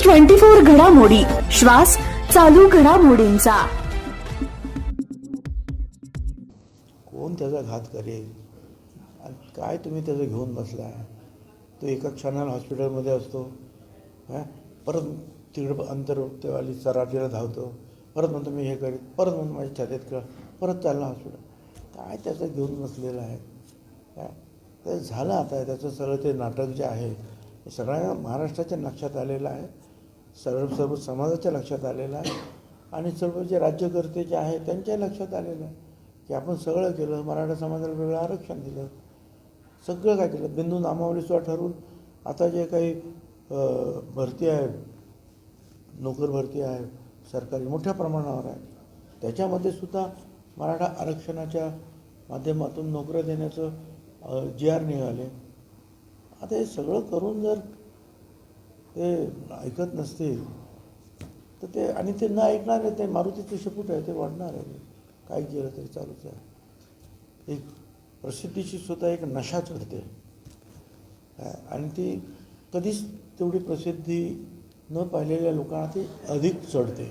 Twenty four घडामोडी. श्वास चालू घडामोडींचा. कोण त्याचा घात करेल? काय तुम्ही त्याचं घेऊन बसला तो एका क्षणाला हॉस्पिटलमध्ये असतो हां? परत तिकडं अंतर तेवाली चराटीला धावतो परत म्हणतो मी हे करीत परत म्हणतो माझ्या छातीत कळ परत चालला हॉस्पिटल. काय त्याचं घेऊन बसलेलं आहे? काय ते झालं आता त्याचं सगळं ते नाटक जे आहे सगळ्या महाराष्ट्राच्या लक्षात आलेलं आहे. सर्व सर्व समाजाच्या लक्षात आलेलं आहे. आणि सर्व जे राज्यकर्ते जे आहे त्यांच्या लक्षात आलेलं आहे. की आपण सगळं केलं मराठा समाजाला वेगळं आरक्षण दिलं. सगळं काय केलं? बिंदू नामावलीसुद्धा ठरवून आता जे काही भरती आहे नोकर भरती आहे सरकारी मोठ्या प्रमाणावर आहे. त्याच्यामध्ये सुद्धा मराठा आरक्षणाच्या माध्यमातून नोकऱ्या देण्याचं जी आर निघाले. आता हे सगळं करून जर ते ऐकत नसतील तर ते आणि ते न ऐकणार आहे ते मारुतीचे शेपूट आहे ते वाढणार आहे. काय केलं तरी चालूच आहे. एक प्रसिद्धीची सुद्धा एक नशा चढते. आणि ती कधीच तेवढी प्रसिद्धी न पाहिलेल्या लोकांना ती अधिक चढते.